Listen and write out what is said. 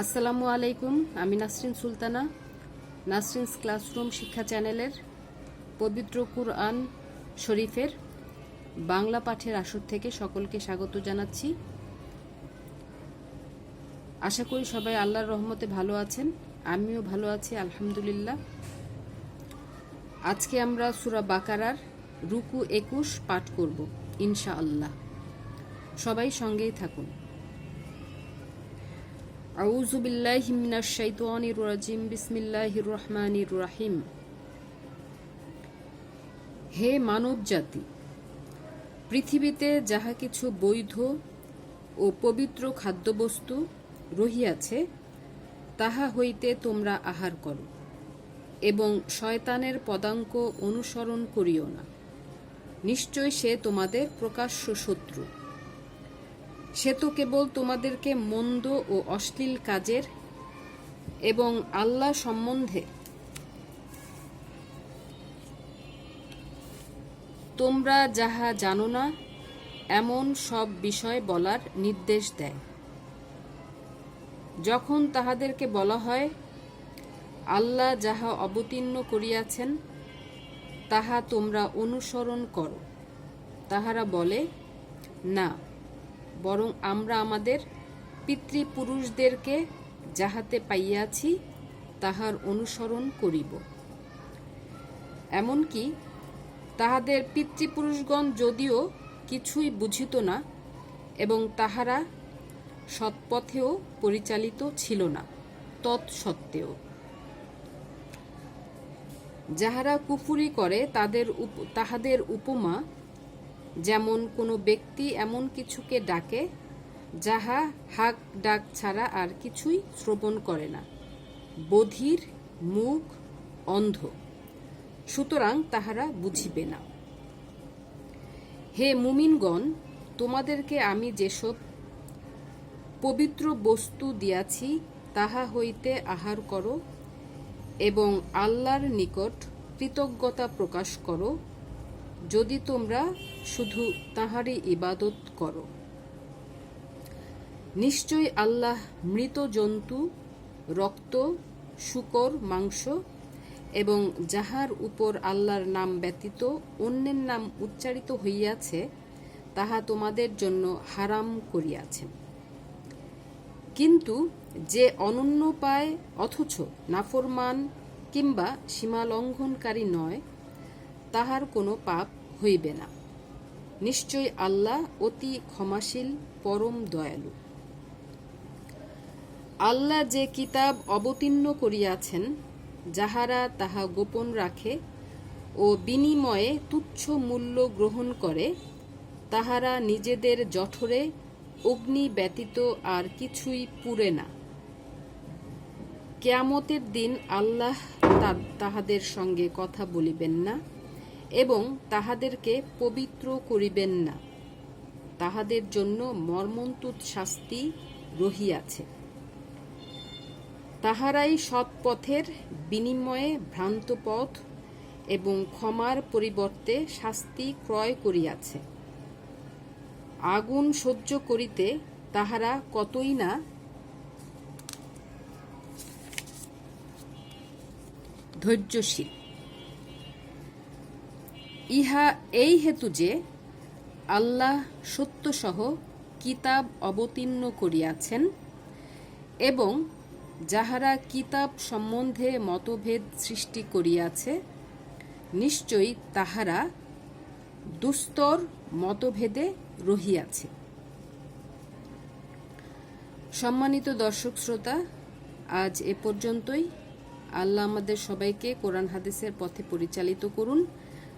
আসসালামু আলাইকুম, আমি নাসরিন সুলতানা। নাসরিনস ক্লাসরুম শিক্ষা চ্যানেলের পবিত্র কুরআন শরীফের বাংলা পাঠের আসর থেকে সকলকে স্বাগত জানাচ্ছি। আশা করি সবাই আল্লাহর রহমতে ভালো আছেন, আমিও ভালো আছি, আলহামদুলিল্লাহ। আজকে আমরা সুরা বাকারার রুকু একুশ পাঠ করব ইনশা আল্লাহ সবাই সঙ্গেই থাকুন। আউযু বিল্লাহি মিনাশ শাইতানির রাজিম, বিসমিল্লাহির রহমানির রহিম। হে মানব জাতি পৃথিবীতে যাহা কিছু বৈধ ও পবিত্র খাদ্যবস্তু রহিয়াছে, তাহা হইতে তোমরা আহার করো এবং শয়তানের পদাঙ্ক অনুসরণ করিও না। নিশ্চয় সে তোমাদের প্রকাশ্য শত্রু। সে তো কেবল তোমাদেরকে মন্দ ও অশ্লীল কাজের এবং আল্লাহ সম্বন্ধে। তোমরা যাহা জানো না, এমন সব বিষয় বলার নির্দেশ দেয়। যখন তাহাদেরকে বলা হয়, আল্লাহ যাহা অবতীর্ণ করিয়াছেন, তাহা তোমরা অনুসরণ করো। তাহারা বলে, না। বরং আমরা আমাদের পিতৃপুরুষদেরকে যাহাতে পাইয়াছি, তাহার অনুসরণ করিব। এমনকি তাহাদের পিতৃপুরুষগণ যদিও কিছুই বুঝিত না এবং তাহারা সৎপথেও পরিচালিত ছিল না, তৎসত্ত্বেও। যাহারা কুফুরি করে, তাদের তাহাদের উপমা যেমন কোনো ব্যক্তি এমন কিছুকে ডাকে, যাহা হাক ডাক ছাড়া আর কিছুই শ্রবণ করে না। বধির মুখ অন্ধ, সুতরাং তাহারা বুঝিবে না। হে মুমিনগণ, তোমাদেরকে আমি যেসব পবিত্র বস্তু দিয়াছি, তাহা হইতে আহার করো এবং আল্লাহর নিকট কৃতজ্ঞতা প্রকাশ করো। যদি তোমরা শুধু তাহারই ইবাদত করো। নিশ্চয় আল্লাহ মৃত জন্তু, রক্ত, শুকর, মাংস এবং যাহার উপর আল্লাহর নাম ব্যতীত অন্যের নাম উচ্চারিত হইয়াছে, তাহা তোমাদের জন্য হারাম করিয়াছেন। কিন্তু যে অনন্য পায় অথচ নাফরমান কিংবা সীমালঙ্ঘনকারী নয়, তাহার কোনো পাপ হইবে না। নিশ্চয় আল্লাহ অতি ক্ষমাশীল, পরম দয়ালু। আল্লাহ যে কিতাব অবতীর্ণ করিয়াছেন, যাহারা তাহা গোপন রাখে ও বিনিময়ে তুচ্ছ মূল্য গ্রহণ করে, তাহারা নিজেদের জঠরে অগ্নি ব্যতীত আর কিছুই পুরে না। কেয়ামতের দিন আল্লাহ তাহাদের সঙ্গে কথা বলিবেন না। এবং তাহাদেরকে পবিত্র করিবেন না। তাহাদের জন্য মর্মন্তুত শাস্তি রহিয়াছে। তাহারাই সৎ পথের বিনিময়ে ভ্রান্ত পথ এবং ক্ষমার পরিবর্তে শাস্তি ক্রয় করিয়াছে। আগুন সহ্য করিতে তাহারা কতই না ধৈর্যশীল। ইহা এই হেতু যে আল্লাহ সত্যসহ কিতাব অবতীর্ণ করিয়াছেন এবং যাহারা কিতাব সম্বন্ধে মতভেদ সৃষ্টি করিয়াছে, নিশ্চয়ই তাহারা দুস্তর মতভেদে রহিয়াছে। সম্মানিত দর্শক শ্রোতা, আজ এ পর্যন্তই। আল্লাহ আমাদের সবাইকে কোরআন হাদিসের পথে পরিচালিত করুন।